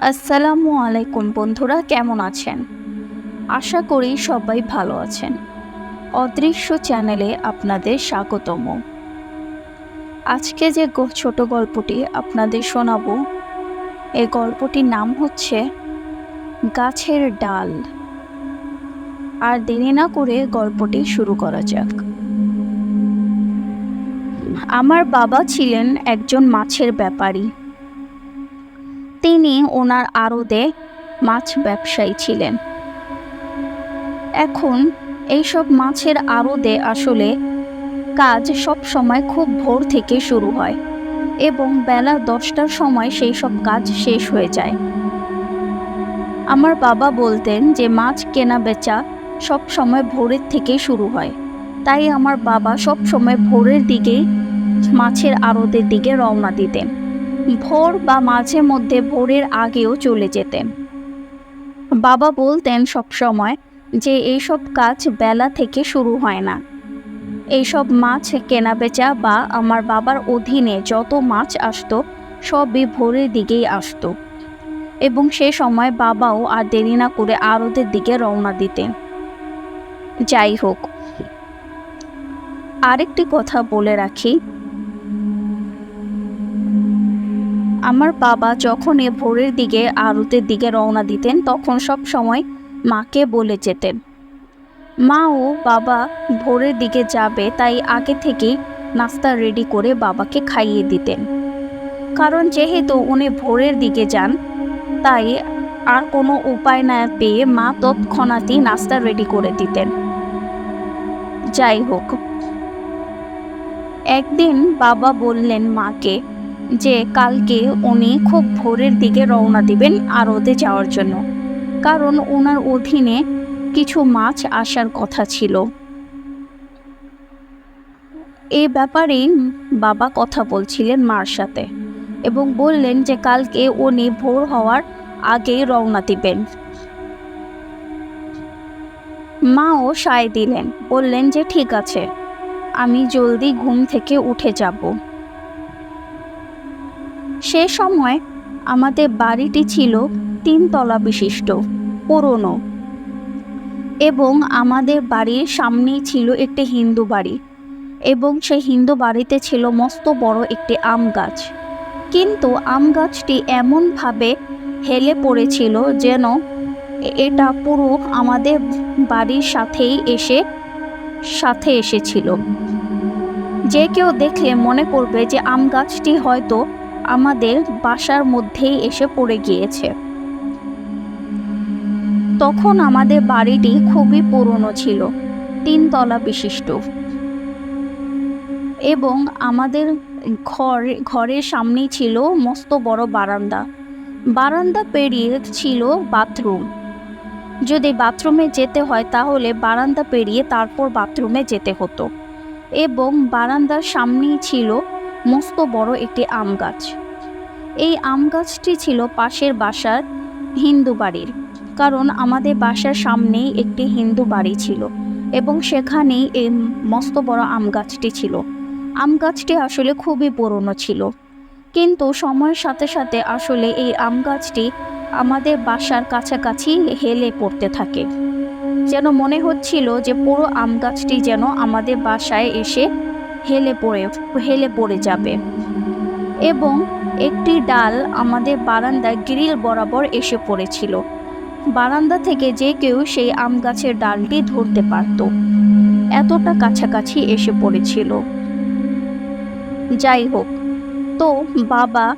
আসসালামু আলাইকুম বন্ধুরা, কেমন আছেন? আশা করি সবাই ভালো আছেন। অদৃশ্য চ্যানেলে আপনাদের স্বাগতম। আজকে যে ছোট গল্পটি আপনাদের শোনাবো এই গল্পটির নাম হচ্ছে গাছের ডাল। আর দেরি না করে গল্পটি শুরু করা যাক। আমার বাবা ছিলেন একজন মাছের ব্যাপারী। তিনি ওনার আড়তে মাছ ব্যবসায়ী ছিলেন। এখন এইসব মাছের আড়তে আসলে কাজ সব সময় খুব ভোর থেকে শুরু হয় এবং বেলা দশটার সময় সেই সব কাজ শেষ হয়ে যায়। আমার বাবা বলতেন যে মাছ কেনা বেচা সব সময় ভোরের থেকে শুরু হয়, তাই আমার বাবা সব সময় ভোরের দিকেই মাছের আড়তের দিকে রওনা দিতেন। ভোর বা মাঝে মধ্যে ভোরের আগেও চলে যেতেন। বাবা বলতেন সব সময় যে এইসব কাজ বেলা থেকে শুরু হয় না। এইসব মাছ কেনাবেচা বা আমার বাবার অধীনে যত মাছ আসতো, সবই ভোরের দিকেই আসতো। এবং সে সময় বাবাও আর দেরি না করে আড়তের দিকে রওনা দিতেন। যাই হোক, আরেকটি কথা বলে রাখি। আমার বাবা যখনই ভোরের দিকে আরতের দিকে রওনা দিতেন, তখন সব সময় মাকে বলে যেতেন। মা ও বাবা ভোরের দিকে যাবে, তাই আগে থেকেই নাস্তা রেডি করে বাবাকে খাইয়ে দিতেন। কারণ যেহেতু উনি ভোরের দিকে যান, তাই আর কোনো উপায় না পেয়ে মা তৎক্ষণাৎই নাস্তা রেডি করে দিতেন। যাই হোক, একদিন বাবা বললেন মাকে যে কালকে উনি খুব ভোরের দিকে রওনা দিবেন আড়তে যাওয়ার জন্য। কারণ ওনার অধীনে কিছু মাছ আসার কথা ছিল। এ ব্যাপারে বাবা কথা বলছিলেন মার সাথে এবং বললেন যে কালকে উনি ভোর হওয়ার আগেই রওনা দিবেন। মাও সায় দিলেন, বললেন যে ঠিক আছে, আমি জলদি ঘুম থেকে উঠে যাব। সে সময় আমাদের বাড়িটি ছিল তিনতলা বিশিষ্ট, পুরনো এবং আমাদের বাড়ির সামনেই ছিল একটি হিন্দু বাড়ি এবং সেই হিন্দু বাড়িতে ছিল মস্ত বড় একটি আম গাছ। কিন্তু আম গাছটি এমনভাবে হেলে পড়েছিল যেন এটা পুরো আমাদের বাড়ির সাথেই এসে, সাথে এসেছিল। যে কেউ দেখলে মনে করবে যে আম গাছটি হয়তো আমাদের বাসার মধ্যেই এসে পড়ে গিয়েছে। তখন আমাদের বাড়িটি খুবই পুরনো ছিল, তিনতলা বিশিষ্ট। এবং আমাদের ঘর, ঘরের সামনেই ছিল মস্ত বড় বারান্দা। বারান্দা পেরিয়ে ছিল বাথরুম। যদি বাথরুমে যেতে হয় তাহলে বারান্দা পেরিয়ে তারপর বাথরুমে যেতে হতো। এবং বারান্দার সামনেই ছিল মস্ত বড় একটি আম গাছ। এই আম গাছটি ছিল পাশের বাসার হিন্দু বাড়ির, কারণ আমাদের বাসার সামনেই একটি হিন্দু বাড়ি ছিল এবং সেখানেই এই মস্ত বড় আম গাছটি ছিল। আম গাছটি আসলে খুবই পুরনো ছিল। কিন্তু সময়ের সাথে সাথে আসলে এই আম গাছটি আমাদের বাসার কাছাকাছি হেলে পড়তে থাকে। যেন মনে হচ্ছিল যে পুরো আম গাছটি যেন আমাদের বাসায় এসে হেলে পড়ে হেলে পড়ে যাবে। এবং একটি ডাল আমাদের বারান্দায় গ্রিল বরাবর এসে পড়েছিল। বারান্দা থেকে যে কেউ সেই আম গাছের ডালটি ধরতে পারত। এতটা কাছাকাছি এসে পড়েছিল। যাই হোক, তো বাবা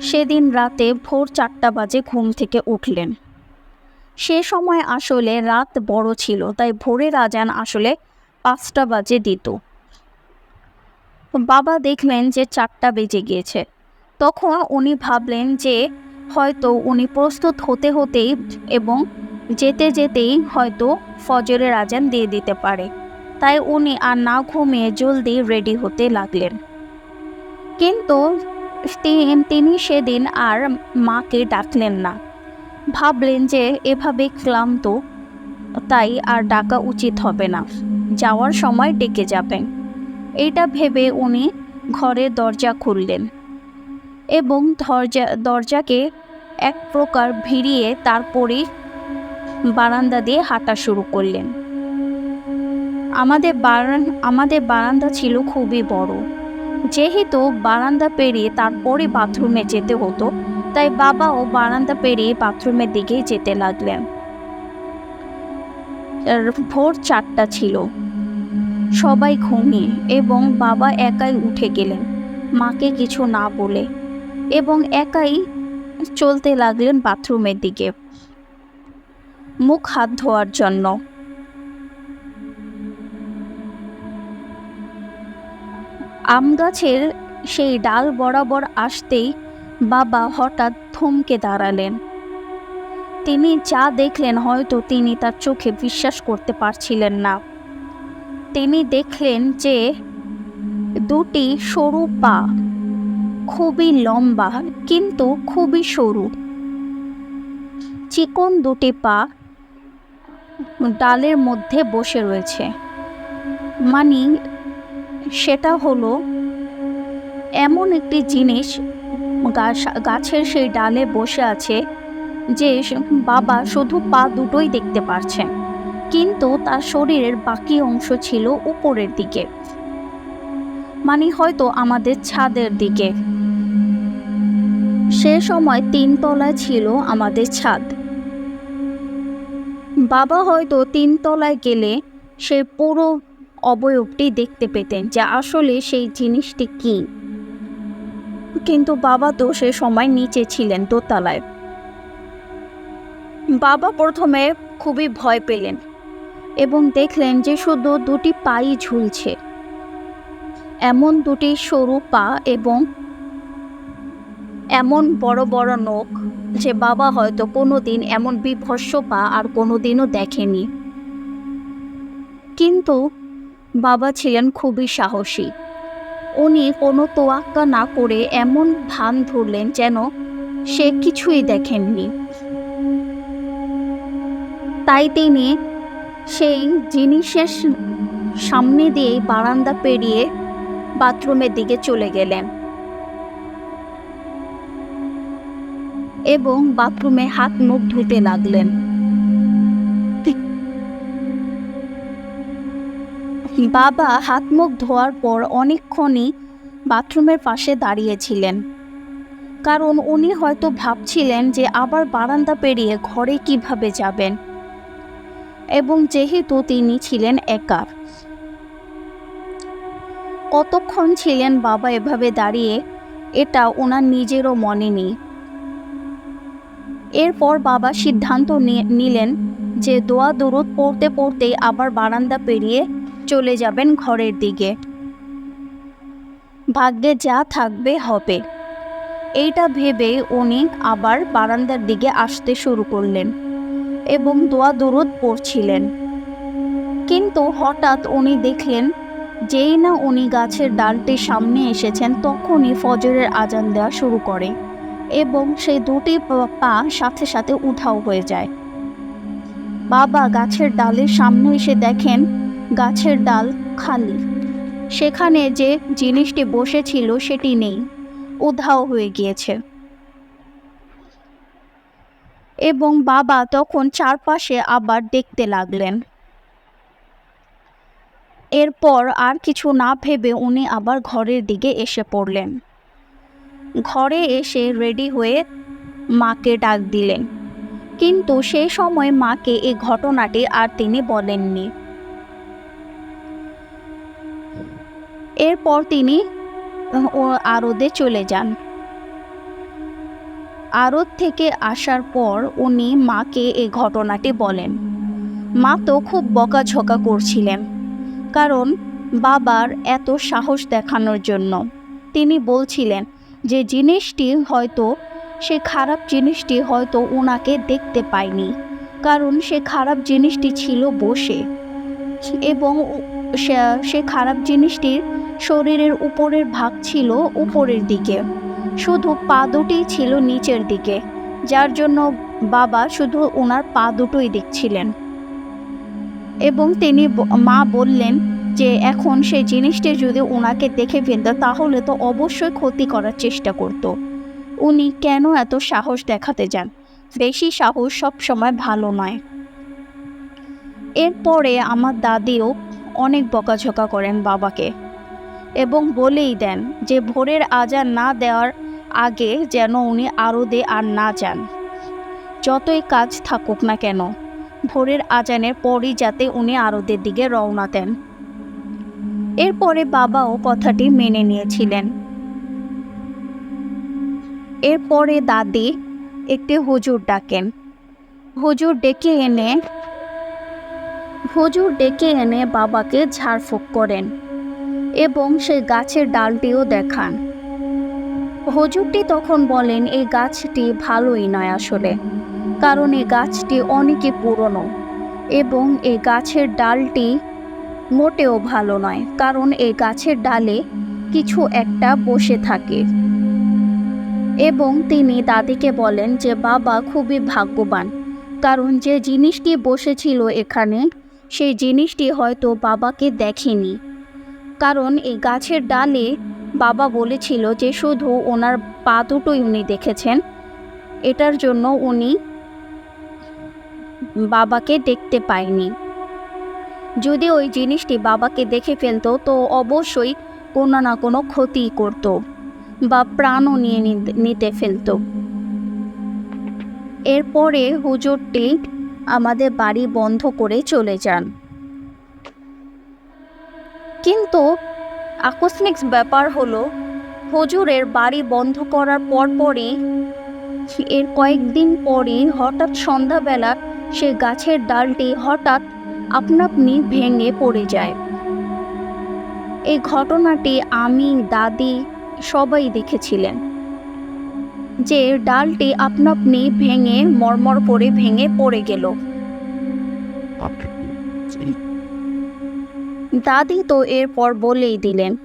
সেদিন রাতে ভোর চারটা বাজে ঘুম থেকে উঠলেন। সে সময় আসলে রাত বড় ছিল, তাই ভোরের আজান আসলে পাঁচটা বাজে দিত। বাবা দেখলেন যে চারটা বেজে গিয়েছে। তখন উনি ভাবলেন যে হয়তো উনি প্রস্তুত হতে হতেই এবং যেতে যেতেই হয়তো ফজরের আজান দিয়ে দিতে পারে। তাই উনি আর না ঘুমিয়ে জলদি রেডি হতে লাগলেন। কিন্তু তিনি সেদিন আর মাকে ডাকলেন না। ভাবলেন যে এভাবে ক্লান্ত, তাই আর ডাকা উচিত হবে না। যাওয়ার সময় ডেকে যাবেন। এইটা ভেবে উনি ঘরের দরজা খুললেন এবং দরজা দরজাকে এক প্রকার ভিড়িয়ে তারপরে বারান্দা দিয়ে হাঁটা শুরু করলেন। আমাদের বারান, আমাদের বারান্দা ছিল খুবই বড়। যেহেতু বারান্দা পেরিয়ে তারপরে বাথরুমে যেতে হতো, তাই বাবাও বারান্দা পেরিয়ে বাথরুমের দিকেই যেতে লাগলেন। ভোর চারটা ছিল। সবাই ঘুমিয়ে এবং বাবা একাই উঠে গেলেন। মাকে কিছু না বলে এবং একাই চলতে লাগলেন বাথরুমের দিকে। মুখ হাত ধোয়ার জন্য। আম গাছের সেই ডাল বরাবর আসতেই বাবা হঠাৎ থমকে দাঁড়ালেন। তিনি যা দেখলেন হয়তো তিনি তার চোখে বিশ্বাস করতে পারছিলেন না। তিনি দেখলেন যে দুটি সরু পা খুবই লম্বা, কিন্তু খুবই সরু। চিকন দুটি পা ডালের মধ্যে বসে রয়েছে। মানে সেটা হলো এমন একটি জিনিস গাছ- গাছের সেই ডালে বসে আছে যে বাবা শুধু পা দুটোই দেখতে পারছেন। কিন্তু তার শরীরের বাকি অংশ ছিল উপরের দিকে। মানে হয়তো আমাদের ছাদের দিকে। সে সময় তিনতলায় ছিল আমাদের ছাদ। বাবা হয়তো তিনতলায় গেলে সে পুরো অবয়বটি দেখতে পেতেন যে আসলে সেই জিনিসটি কি। কিন্তু বাবা তো সে সময় নিচে ছিলেন দোতলায়। বাবা প্রথমে খুবই ভয় পেলেন। এবং দেখলেন যে শুধু দুটি পাই ঝুলছে। এমন দুটি সরু পা এবং এমন বড় বড় নখ যে বাবা হয়তো কোনো দিন এমন বিভৎস পা আর কোনো দিনও দেখেনি। কিন্তু বাবা ছিলেন খুবই সাহসী। উনি কোনো তোয়াক্কা না করে এমন ভান ধরলেন যেন সে কিছুই দেখেননি। তাই তিনি সেই জিনিসের সামনে দিয়ে বারান্দা পেরিয়ে বাথরুমের দিকে চলে গেলেন এবং বাথরুমে হাত মুখ ধুতে লাগলেন। বাবা হাত মুখ ধোয়ার পর অনেকক্ষণই বাথরুমের পাশে দাঁড়িয়েছিলেন। কারণ উনি হয়তো ভাবছিলেন যে আবার বারান্দা পেরিয়ে ঘরে কীভাবে যাবেন। এবং যেহেতু তিনি ছিলেন একা কতক্ষণ ছিলেন বাবা এভাবে দাঁড়িয়ে, এটা ওনার নিজেরও মনে নেই। এরপর বাবা সিদ্ধান্ত নিলেন যে দোয়া দরুদ পড়তে পড়তেই আবার বারান্দা পেরিয়ে চলে যাবেন ঘরের দিকে। ভাগ্যে যা থাকবে হবে। এইটা ভেবে উনি আবার বারান্দার দিকে আসতে শুরু করলেন। এবং দোয়া দরুদ পড়ছিলেন। কিন্তু হঠাৎ উনি দেখলেন, যেই না উনি গাছের ডালটির সামনে এসেছেন, তখনই ফজরের আজান দেওয়া শুরু করে এবং সেই দুটি পা- সাথে সাথে উঠাও হয়ে যায়। বাবা গাছের ডালের সামনে এসে দেখেন, গাছের ডাল খালি। সেখানে যে জিনিসটি বসেছিল সেটি নেই, উধাও হয়ে গিয়েছে। এবং বাবা তখন চারপাশে আবার দেখতে লাগলেন। এরপর আর কিছু না ভেবে উনি আবার ঘরের দিকে এসে পড়লেন। ঘরে এসে রেডি হয়ে মাকে ডাক দিলেন। কিন্তু সেই সময় মাকে এই ঘটনাটি আর তিনি বলেননি। এরপর তিনি আরদে চলে যান। আরত থেকে আসার পর উনি মাকে এই ঘটনাটি বলেন। মা তো খুব বকাঝকা করছিলেন, কারণ বাবার এত সাহস দেখানোর জন্য। তিনি বলছিলেন যে জিনিসটি হয়তো, সে খারাপ জিনিসটি হয়তো ওনাকে দেখতে পায়নি, কারণ সে খারাপ জিনিসটি ছিল বসে। এবং সে- সে খারাপ জিনিসটির শরীরের উপরের ভাগ ছিল উপরের দিকে। শুধু পা দুটোই ছিল নিচের দিকে, যার জন্য বাবা শুধু ওনার পা দুটোই দেখছিলেন। এবং তিনি মা বললেন যে, এখন সেই জিনিসটি যদি ওনাকে দেখে ফেলত, তাহলে তো অবশ্যই ক্ষতি করার চেষ্টা করত। উনি কেন এত সাহস দেখাতে যান? বেশি সাহস সব সময় ভালো নয়। এরপরে আমার দাদিও অনেক বকাঝকা করেন বাবাকে। এবং বলেই দেন যে ভোরের আজান না দেওয়ার আগে যেন উনি আরদে আর না যান। যতই কাজ থাকুক না কেন, ভোরের আজানের পরই যাতে উনি আরদের দিকে রওনা দেন। এরপরে বাবাও কথাটি মেনে নিয়েছিলেন। এরপরে দাদি একটি হুজুর ডাকেন। হুজুর ডেকে এনে, হুজুর ডেকে এনে বাবাকে ঝাড়ফুঁক করেন। এবং সেই গাছের ডালটিও দেখান। হুজুরটি তখন বলেন, এই গাছটি ভালোই নয় আসলে, কারণ এই গাছটি অনেকই পুরনো এবং এই গাছের ডালটি মোটেও ভালো নয়, কারণ এই গাছের ডালে কিছু একটা বসে থাকে। এবং তিনি দাদিকে বলেন যে, বাবা খুবই ভাগ্যবান, কারণ যে জিনিসটি বসেছিল এখানে, সেই জিনিসটি হয়তো বাবাকে দেখেনি। কারণ এই গাছের ডালে বাবা বলেছিল যে শুধু ওনার পা দুটোই উনি দেখেছেন। এটার জন্য উনি বাবাকে দেখতে পায়নি। যদি ওই জিনিসটি বাবাকে দেখে ফেলতো, তো অবশ্যই কোনো না কোনো ক্ষতি করতো বা প্রাণও নিয়ে নিতে- ফেলতো। এরপরে হুজুরটি আমাদের বাড়ি বন্ধ করে চলে যান। কিন্তু আকস্মিক ব্যাপার হলো, হুজুরের বাড়ি বন্ধ করার পরপরই এর কয়েকদিন পরই হঠাৎ সন্ধ্যাবেলা সে গাছের ডালটি হঠাৎ আপনাপনি ভেঙে পড়ে যায়। এই ঘটনাটি আমি, দাদি সবাই দেখেছিলেন। যে ডালটি আপনাপনি ভেঙে, মরমর করে ভেঙে পড়ে গেল। দাদি তো এরপর বলেই দিলেন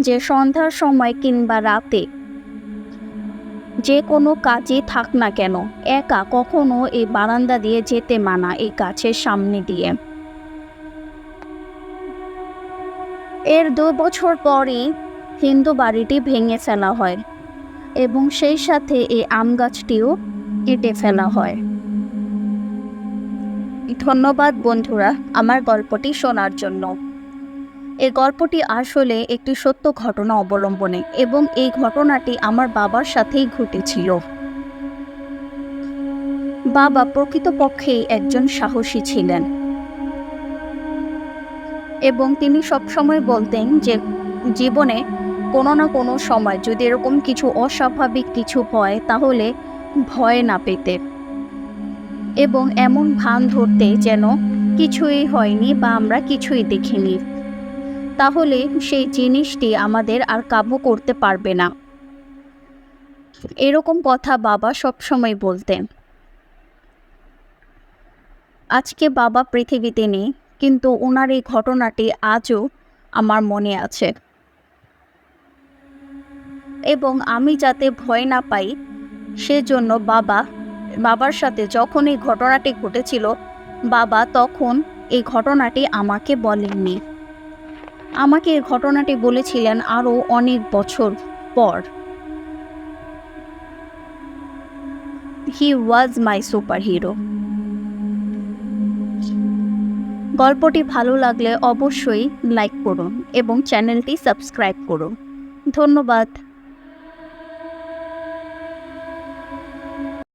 যে সন্ধ্যার সময় কিংবা রাতে যে কোনো কাজে থাক না কেন, একা কখনো এই বারান্দা দিয়ে যেতে মানা এই গাছের সামনে দিয়ে। এর দু বছর পরই হিন্দু বাড়িটি ভেঙে ফেলা হয় এবং সেই সাথে এই আম গাছটিও কেটে ফেলা হয়। ধন্যবাদ বন্ধুরা আমার গল্পটি শোনার জন্য। এই গল্পটি আসলে একটি সত্য ঘটনা অবলম্বনে এবং এই ঘটনাটি আমার বাবার সাথেই ঘটেছিল। বাবা প্রকৃতপক্ষেই একজন সাহসী ছিলেন। এবং তিনি সবসময় বলতেন যে, জীবনে কোনো না কোনো সময় যদি এরকম কিছু অস্বাভাবিক কিছু হয়, তাহলে ভয় না পেতে। এবং এমন ভান ধরতে যেন কিছুই হয়নি বা আমরা কিছুই দেখিনি। তাহলে সেই জিনিসটি আমাদের আর কাবু করতে পারবে না। এরকম কথা বাবা সবসময় বলতেন। আজকে বাবা পৃথিবীতে নেই, কিন্তু ওনার এই ঘটনাটি আজও আমার মনে আছে। এবং আমি যাতে ভয় না পাই, সেজন্য বাবা, বাবার সাথে যখন এই ঘটনাটি ঘটেছিল, বাবা তখন এই ঘটনাটি আমাকে বলেননি। আমাকে ঘটনাটি বলেছিলেন আরও অনেক বছর পর। হি ওয়াজ মাই সুপার হিরো গল্পটি ভালো লাগলে অবশ্যই লাইক করুন এবং চ্যানেলটি সাবস্ক্রাইব করুন। ধন্যবাদ।